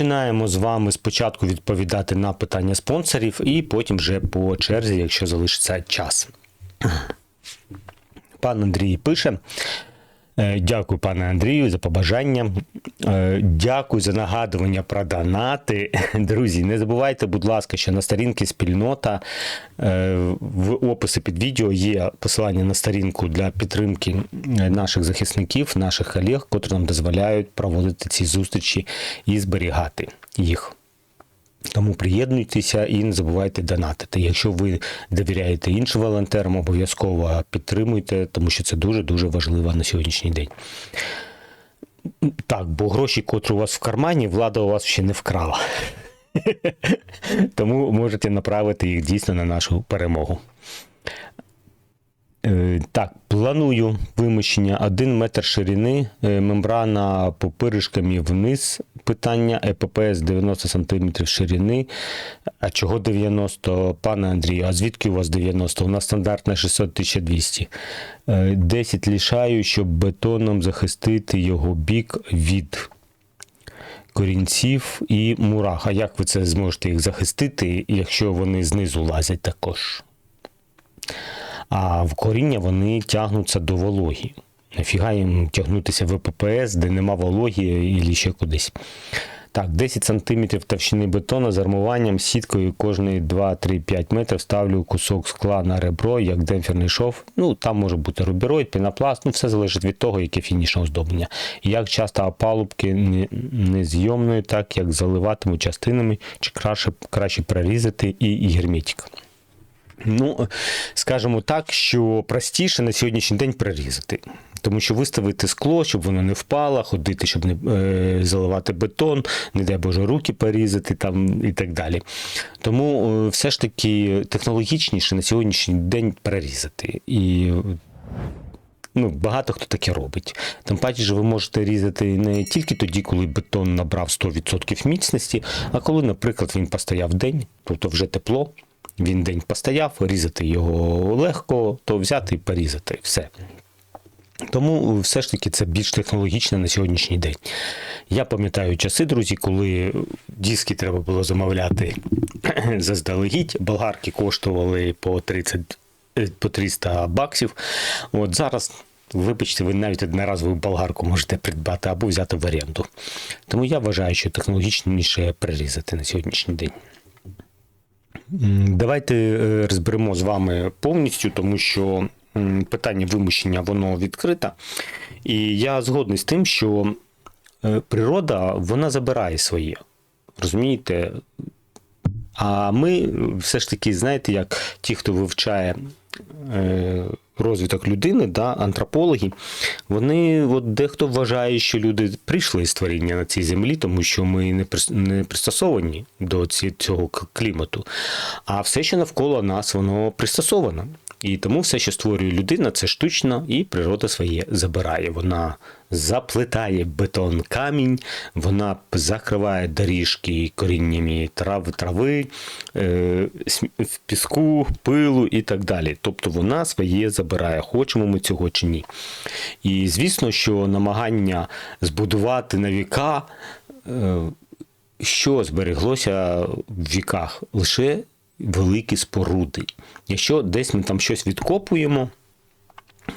Починаємо з вами спочатку відповідати на питання спонсорів, і потім вже по черзі, якщо залишиться час. Пан Андрій пише. Е, Дякую, пане Андрію, за побажання. Е, Дякую за нагадування про донати. Друзі, не забувайте, будь ласка, що на сторінці спільнота е, в описі під відео є посилання на сторінку для підтримки наших захисників, наших колег, котрі нам дозволяють проводити ці зустрічі і зберігати їх. Тому приєднуйтеся і не забувайте донатити. Якщо ви довіряєте іншим волонтерам, обов'язково підтримуйте, тому що це дуже дуже важливо на сьогоднішній день. Так, бо гроші, котрі у вас в кармані, влада у вас ще не вкрала. Тому можете направити їх дійсно на нашу перемогу. Е, Так, планую вимощення 1 метр ширини, е, мембрана попиришками вниз. Питання ЕППС 90 см ширини. А чого 90, пане Андрію? А звідки у вас 90? У нас стандартна 600 1200. Е, 10 лишаю, щоб бетоном захистити його бік від корінців і мурах. А як ви це зможете їх захистити, якщо вони знизу лазять також? А в коріння вони тягнуться до вологі. Нафіга їм тягнутися в ППС, де нема вологі і ще кудись. Так, 10 см товщини бетону з армуванням, сіткою кожні 2-3-5 метрів ставлю кусок скла на ребро, як демпферний шов. Ну, там може бути рубероїд, пінопласт, ну все залежить від того, яке фінішне оздоблення. Як часто опалубки не- незйомної, так як заливатиму частинами, чи краще, краще прорізати і, і герметик. Ну, скажімо так, що простіше на сьогоднішній день прирізати. Тому що виставити скло, щоб воно не впало, ходити, щоб не е, заливати бетон, не дай Боже, руки порізати там і так далі. Тому е, все ж таки технологічніше на сьогоднішній день перерізати. І ну, багато хто таке робить. Тим паче, що ви можете різати не тільки тоді, коли бетон набрав 100% міцності, а коли, наприклад, він постояв день, тобто вже тепло, він день постояв, різати його легко, то взяти і порізати. Все. Тому все ж таки це більш технологічно на сьогоднішній день. Я пам'ятаю часи, друзі, коли диски треба було замовляти заздалегідь, болгарки коштували по 30 е, по 300 баксів. От зараз, вибачте, ви навіть одноразову болгарку можете придбати або взяти в оренду. Тому я вважаю, що технологічніше прирізати на сьогоднішній день. Давайте е, розберемо з вами повністю, тому що питання вимушення воно відкрите. І я згодний з тим, що е, природа вона забирає своє. Розумієте? А ми все ж таки, знаєте, як ті, хто вивчає е, розвиток людини, да, антропологи, вони от дехто вважає, що люди прийшли з творіння на цій землі, тому що ми не, не пристосовані до ці- цього клімату. А все, що навколо нас, воно пристосовано. І тому все, що створює людина, це штучно, і природа своє забирає. Вона заплетає бетон камінь, вона закриває доріжки коріннями трав, трави, е, в піску, пилу і так далі. Тобто вона своє забирає, хочемо ми цього чи ні. І звісно, що намагання збудувати на віка. Е, що збереглося в віках? Лише великі споруди. Якщо десь ми там щось відкопуємо,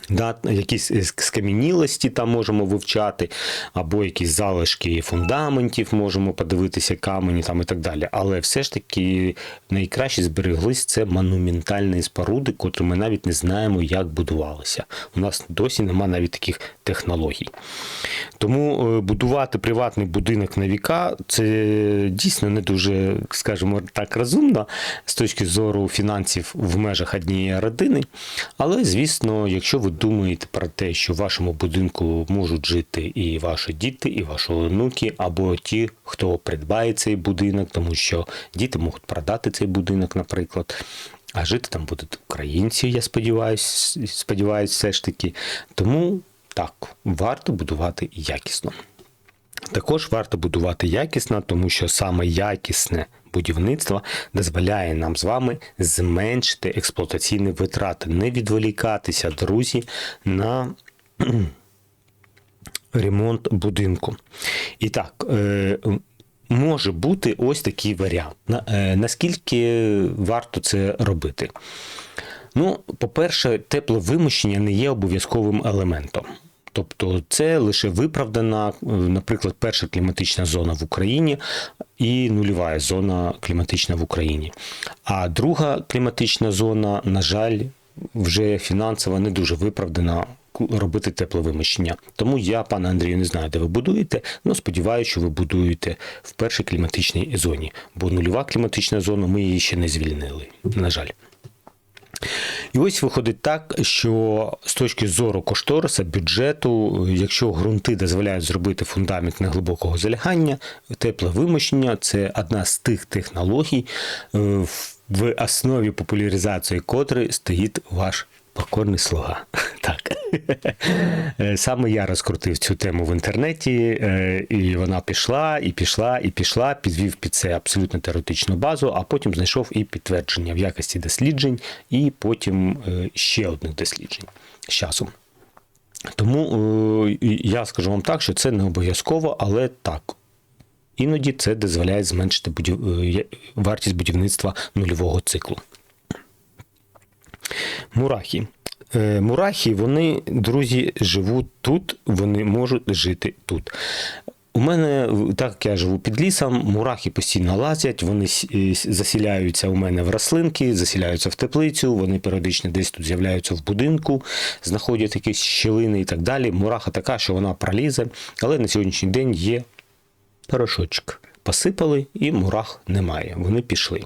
Да, якісь е, скам'янілості там можемо вивчати, або якісь залишки фундаментів можемо подивитися, камені там і так далі. Але все ж таки найкраще збереглись це монументальні споруди, котрі ми навіть не знаємо, як будувалися. У нас досі нема навіть таких технологій. Тому е, будувати приватний будинок на віка це дійсно не дуже, скажімо так, розумно з точки зору фінансів в межах однієї родини. Але, звісно, якщо ви думаєте про те, що в вашому будинку можуть жити і ваші діти, і ваші онуки, або ті, хто придбає цей будинок, тому що діти можуть продати цей будинок, наприклад. А жити там будуть українці, я сподіваюся, сподіваюсь, все ж таки. Тому так, варто будувати якісно. Також варто будувати якісно, тому що саме якісне будівництво дозволяє нам з вами зменшити експлуатаційні витрати, не відволікатися, друзі, на ремонт будинку. І так, е, може бути ось такий варіант. Е, Наскільки варто це робити? Ну, по-перше, тепловимощення не є обов'язковим елементом. Тобто це лише виправдана, наприклад, перша кліматична зона в Україні і нульова зона кліматична в Україні. А друга кліматична зона, на жаль, вже фінансово не дуже виправдана робити тепловимощення. Тому я, пане Андрію, не знаю, де ви будуєте, але сподіваюся, що ви будуєте в першій кліматичній зоні. Бо нульова кліматична зона, ми її ще не звільнили, на жаль. І ось виходить так, що з точки зору кошториса, бюджету, якщо ґрунти дозволяють зробити фундамент неглибокого залягання, тепле вимощення це одна з тих технологій, е, в основі популяризації котрої стоїть ваш покорний слуга. Так. Е, Саме я розкрутив цю тему в інтернеті, е, і вона пішла, і пішла, і пішла, підвів під це абсолютно теоретичну базу, а потім знайшов і підтвердження в якості досліджень, і потім е, ще одних досліджень з часом. Тому я скажу вам так, що це не обов'язково, але так. Іноді це дозволяє зменшити будів... вартість будівництва нульового циклу. Мурахи. Е, Мурахи, вони, друзі, живуть тут, вони можуть жити тут. У мене, так як я живу під лісом, мурахи постійно лазять, вони е, засіляються у мене в рослинки, засіляються в теплицю, вони періодично десь тут з'являються в будинку, знаходять якісь щілини і так далі. Мураха така, що вона пролізе, але на сьогоднішній день є порошочок. Посипали і мурах немає. Вони пішли.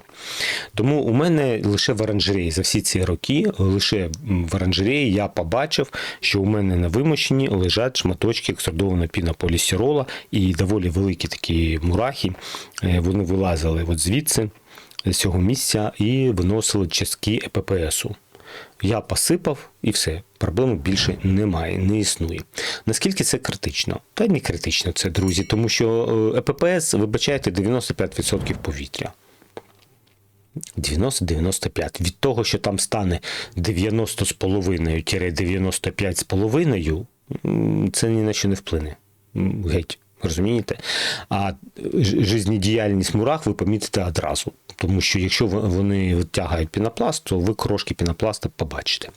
Тому у мене лише в оранжереї за всі ці роки, лише в оранжереї я побачив, що у мене на вимощенні лежать шматочки екструдованого пінополістирола і доволі великі такі мурахи. Е, Вони вилазили от звідси, з цього місця, і виносили частки ЕППСу. Я посипав і все. Проблеми більше немає, не існує. Наскільки це критично? Та не критично це, друзі, тому що еппс, вибачайте, 95% повітря. 90-95. Від того, що там стане 90,5-95,5, м, це ні на що не вплине. Геть. Розумієте? А жизнедіяльність мурах ви помітите одразу. Тому що якщо вони тягають пінопласт, то ви крошки пінопласта побачите.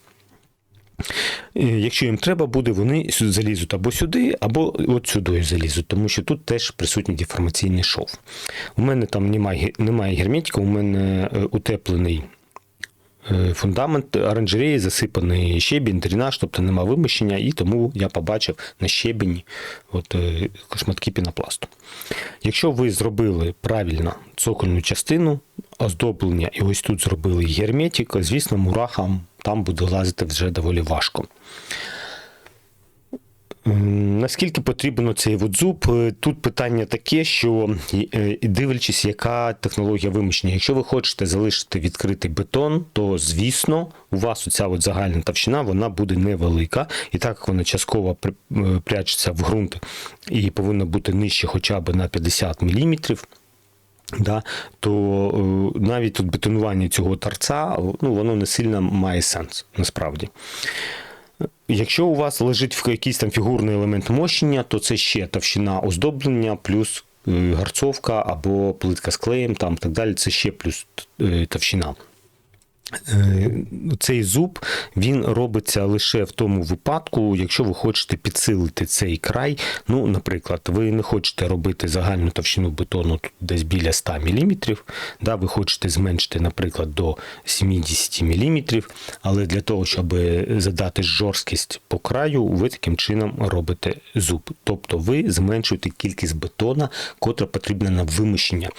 Е, Якщо їм треба буде, вони залізуть або сюди, або от сюди залізуть, тому що тут теж присутній деформаційний шов. У мене там немає, немає герметика, у мене е, утеплений фундамент оранжереї, засипаний щебінь, дрінаж, тобто нема вимощення, і тому я побачив на щебені от, е, шматки пінопласту. Якщо ви зробили правильно цокольну частину, оздоблення, і ось тут зробили герметик, звісно, мурахам там буде лазити вже доволі важко. Наскільки потрібен цей зуб? Е, Тут питання таке, що е, дивлячись, яка технологія вимощення. Якщо ви хочете залишити відкритий бетон, то звісно у вас оця от загальна товщина вона буде невелика, і так як вона частково е, прячеться в ґрунт і повинна бути нижче хоча б на 50 мм, да, то навіть тут бетонування цього торця ну, воно не сильно має сенс насправді. Якщо у вас лежить якийсь там фігурний елемент мощення, то це ще товщина оздоблення, плюс е, гарцовка або плитка з клеєм, там так далі. Це ще плюс е, товщина. Е, Цей зуб він робиться лише в тому випадку, якщо ви хочете підсилити цей край. Ну, наприклад, ви не хочете робити загальну товщину бетону десь біля 100 мм, да, ви хочете зменшити, наприклад, до 70 мм, але для того, щоб задати жорсткість по краю, ви таким чином робите зуб. Тобто ви зменшуєте кількість бетона, котра потрібна на вимощення.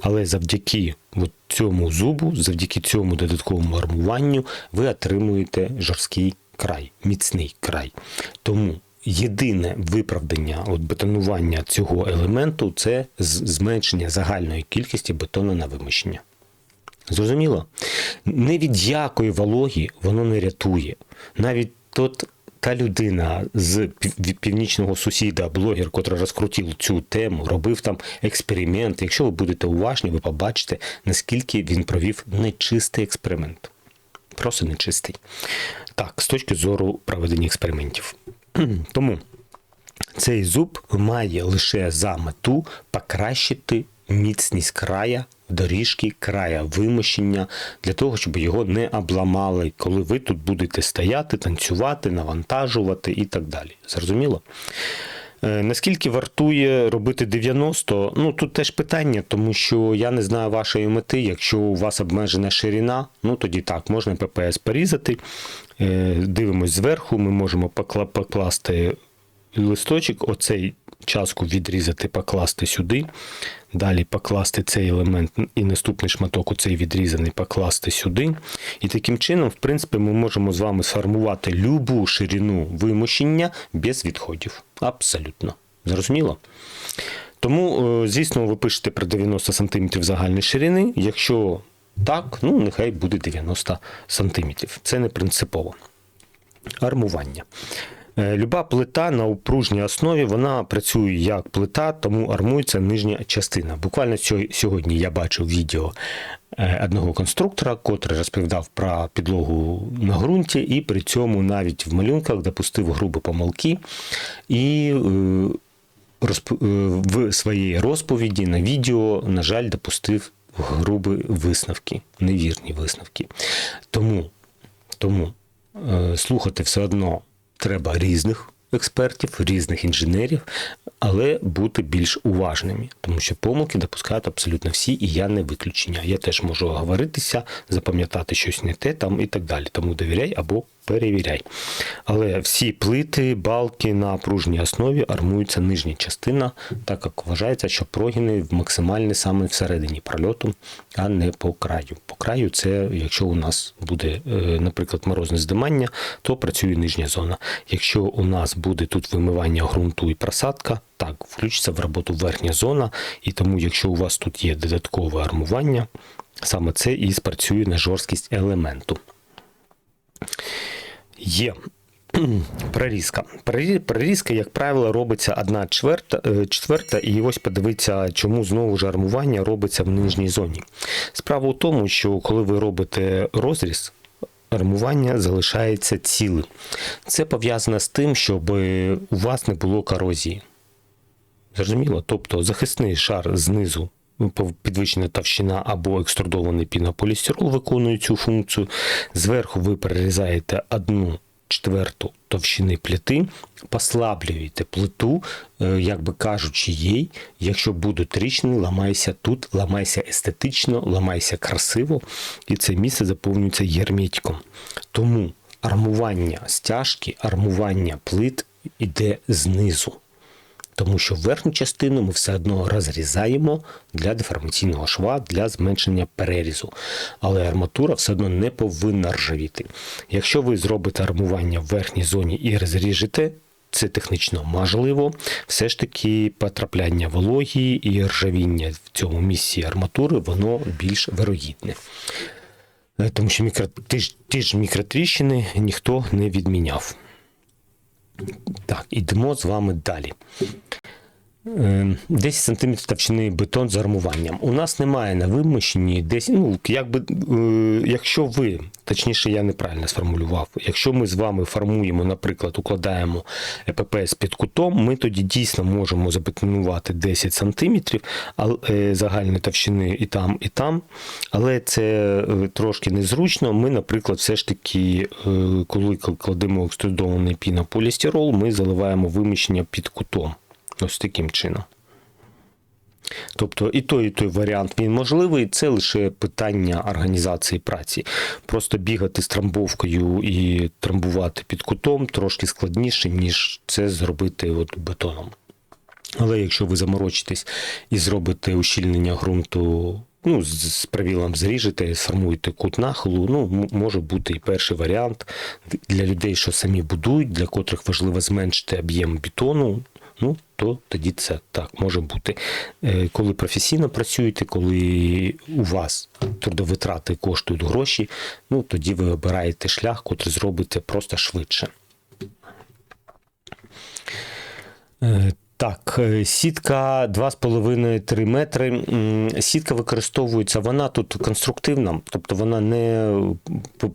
Але завдяки от цьому зубу, завдяки цьому додатковому армуванню, ви отримуєте жорсткий край, міцний край. Тому єдине виправдання от бетонування цього елементу це зменшення загальної кількості бетону на вимощення. Зрозуміло? Не від якої вологі воно не рятує. Навіть тот, та людина з північного сусіда, блогер, котрий розкрутив цю тему, робив там експеримент. Якщо ви будете уважні, ви побачите, наскільки він провів нечистий експеримент. Просто нечистий. Так, з точки зору проведення експериментів. Тому цей зуб має лише за мету покращити міцність края, доріжки, края вимощення, для того, щоб його не обламали, коли ви тут будете стояти, танцювати, навантажувати і так далі. Зрозуміло? Е, Наскільки вартує робити 90? Ну тут теж питання, тому що я не знаю вашої мети. Якщо у вас обмежена ширина, ну тоді так, можна ППС порізати. Е, Дивимось зверху, ми можемо покласти листочок, оцей частку відрізати, покласти сюди. Далі покласти цей елемент і наступний шматок, оцей відрізаний, покласти сюди. І таким чином, в принципі, ми можемо з вами сформувати любу ширину вимощення без відходів. Абсолютно. Зрозуміло? Тому, е, звісно, ви пишете про 90 см загальної ширини. Якщо так, ну нехай буде 90 см. Це не принципово. Армування. Е, Люба плита на упружній основі вона працює як плита, тому армується нижня частина. Буквально сьогодні я бачив відео е, одного конструктора, котрий розповідав про підлогу на ґрунті, і при цьому навіть в малюнках допустив грубі помилки і е, в своїй розповіді на відео, на жаль, допустив грубі висновки, невірні висновки. Тому, тому слухати все одно треба різних експертів, різних інженерів, але бути більш уважними, тому що помилки допускають абсолютно всі, і я не виключення. Я теж можу оговоритися, запам'ятати щось не те там і так далі. Тому довіряй або перевіряй. Але всі плити, балки на пружній основі армується нижня частина, так як вважається, що прогини максимальні саме всередині прольоту, а не по краю. По краю це, якщо у нас буде, е, наприклад, морозне здимання, то працює нижня зона. Якщо у нас буде тут вимивання ґрунту і просадка, так, включиться в роботу верхня зона, і тому, якщо у вас тут є додаткове армування, саме це і спрацює на жорсткість елементу. Є прорізка. Прорізка, як правило, робиться одна чверта, е, четверта, і ось подивіться, чому знову ж армування робиться в нижній зоні. Справа у тому, що коли ви робите розріз, армування залишається цілим. Це пов'язано з тим, щоб у вас не було корозії. Зрозуміло? Тобто захисний шар знизу, підвищена товщина або екструдований пінополістирол виконує цю функцію. Зверху ви перерізаєте одну четверту товщини плити, послаблюєте плиту, е, як би кажучи їй, якщо будуть тріщини, ламайся тут, ламайся естетично, ламайся красиво, і це місце заповнюється герметиком. Тому армування стяжки, армування плит іде знизу. Тому що верхню частину ми все одно розрізаємо для деформаційного шва, для зменшення перерізу. Але арматура все одно не повинна ржавіти. Якщо ви зробите армування в верхній зоні і розріжете, це технічно можливо. Все ж таки потрапляння вологі і ржавіння в цьому місці арматури, воно більш вирогідне. Е, Тому що мікро, ті ж мікротріщини ніхто не відміняв. Так, ідемо з вами далі. Е, 10 см товщини бетон з армуванням. У нас немає на вимощенні 10, ну, якби, е, якщо ви, точніше, я неправильно сформулював, якщо ми з вами формуємо, наприклад, укладаємо ЕППС під кутом, ми тоді дійсно можемо забетонувати 10 см е, загальної товщини і там, і там, але це е, трошки незручно. Ми, наприклад, все ж таки, е, коли кладемо екструдований пінополістирол, ми заливаємо виміщення під кутом. Ось таким чином. Тобто і той, і той варіант він можливий, це лише питання організації праці. Просто бігати з трамбовкою і трамбувати під кутом трошки складніше, ніж це зробити от бетоном. Але якщо ви заморочитесь і зробите ущільнення ґрунту, ну, з правилом зріжете, сформуєте кут нахилу, ну, може бути і перший варіант для людей, що самі будують, для котрих важливо зменшити об'єм бетону. Ну, то тоді це так може бути. Е, Коли професійно працюєте, коли у вас трудовитрати коштують гроші, ну тоді ви обираєте шлях, котрий зробите просто швидше. Так, е, сітка 2,5-3 метри. Сітка використовується, вона тут конструктивна, тобто вона не,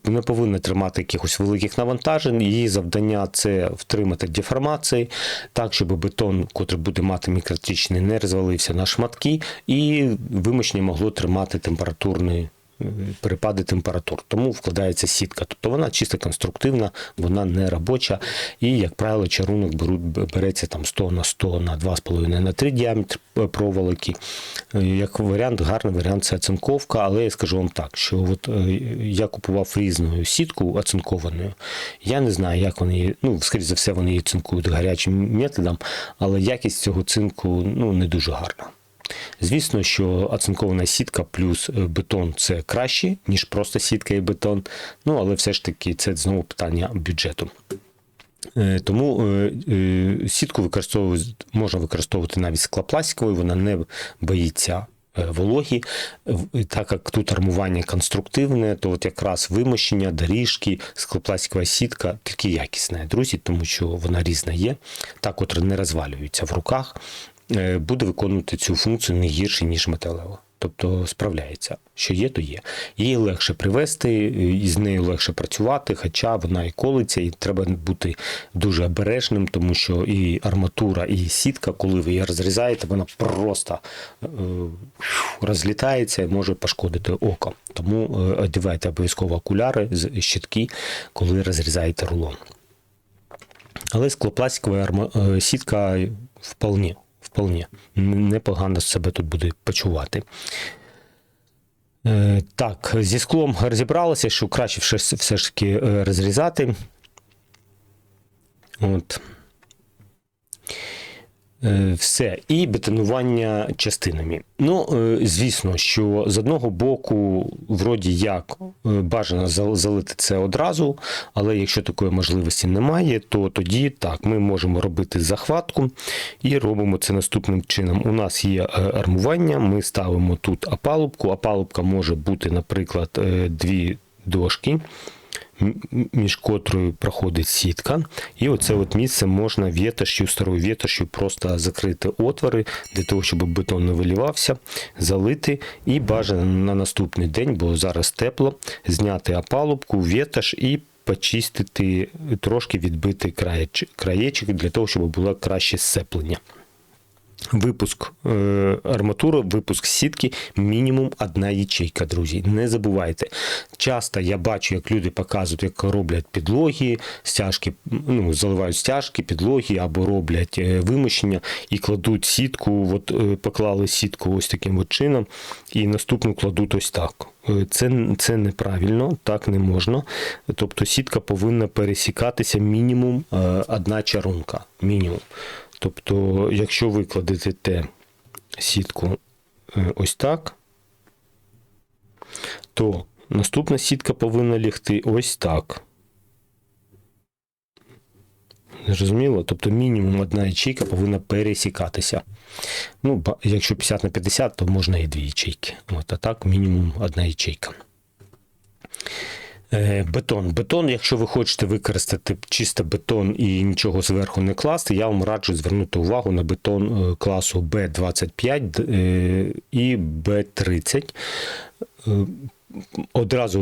не повинна тримати якихось великих навантажень. Її завдання це втримати деформації, так, щоб бетон, котрий буде мати мікротичний, не розвалився на шматки, і вимощення могло тримати температурний. Перепади температур, тому вкладається сітка. Тобто вона чисто конструктивна, вона не робоча. І, як правило, чарунок береться там 100 на 100 на 2,5 на 3 діаметр проволоки. Е, Як варіант, гарний варіант це оцинковка, але я скажу вам так, що от е, я купував різну сітку оцинкованою. Я не знаю, як вони ну, скоріше за все, вони її цинкують гарячим методом, але якість цього цинку ну, не дуже гарна. Звісно, що оцинкована сітка плюс е, бетон це краще, ніж просто сітка і бетон. Ну, але все ж таки це знову питання бюджету. Е, Тому е, сітку можна використовувати навіть склопластиковою, вона не боїться вологі. Так як тут армування конструктивне, то от якраз вимощення, доріжки, склопластикова сітка тільки якісна, друзі, тому що вона різна є, та, котра не розвалюється в руках, буде виконувати цю функцію не гірше, ніж металева. Тобто справляється, що є, то є. Її легше привезти, і з нею легше працювати, хоча вона і колиться, і треба бути дуже обережним, тому що і арматура, і сітка, коли ви її розрізаєте, вона просто е, розлітається і може пошкодити око. Тому е, одягайте обов'язково окуляри з щитки, коли розрізаєте рулон. Але склопластикова е, сітка вполне, вполне непогано себе тут буде почувати. Е, Так, зі склом розібралися, що краще все, все ж таки е, розрізати. От. Е, Все, і бетонування частинами. Ну, е, звісно, що з одного боку, вроді як е, бажано залити це одразу, але якщо такої можливості немає, то тоді так, ми можемо робити захватку і робимо це наступним чином. У нас є армування, ми ставимо тут опалубку. Опалубка може бути, наприклад, дві дошки між котрою проходить сітка. І оце от місце можна вітошю, старою вітошю просто закрити отвори для того, щоб бетон не вилівався, залити і бажано на наступний день, бо зараз тепло, зняти опалубку, віташ і почистити, трошки відбити краєч- краєчок для того, щоб було краще сцеплення. Випуск е, арматури, випуск сітки, мінімум одна ячейка, друзі. Не забувайте. Часто я бачу, як люди показують, як роблять підлоги, стяжки, ну, заливають стяжки, підлоги або роблять е, вимощення і кладуть сітку, от е, поклали сітку ось таким от чином, і наступну кладуть ось так. Е, Це, це неправильно, так не можна. Тобто сітка повинна пересікатися мінімум е, одна чарунка. Мінімум. Тобто, якщо ви кладете сітку е, ось так, то наступна сітка повинна лягти ось так. Зрозуміло? Тобто мінімум одна ячейка повинна пересікатися. Ну, якщо 50 на 50, то можна і дві ячейки. От, а так мінімум одна ячейка. Е, Бетон. Бетон, якщо ви хочете використати чисто бетон і нічого зверху не класти, я вам раджу звернути увагу на бетон е, класу B25 е, і B30. Е, Одразу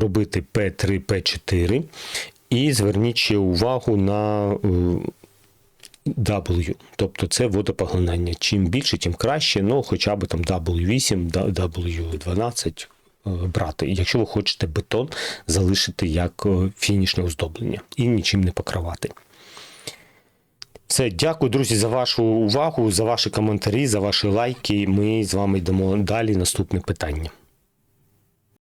робити P3, P4. І зверніть ще увагу на W, тобто це водопоглинання. Чим більше, тим краще, ну хоча б там W8, W12 е, брати, якщо ви хочете бетон залишити як е, фінішне оздоблення і нічим не покривати. Все, дякую, друзі, за вашу увагу, за ваші коментарі, за ваші лайки. Ми з вами йдемо далі. Наступне питання.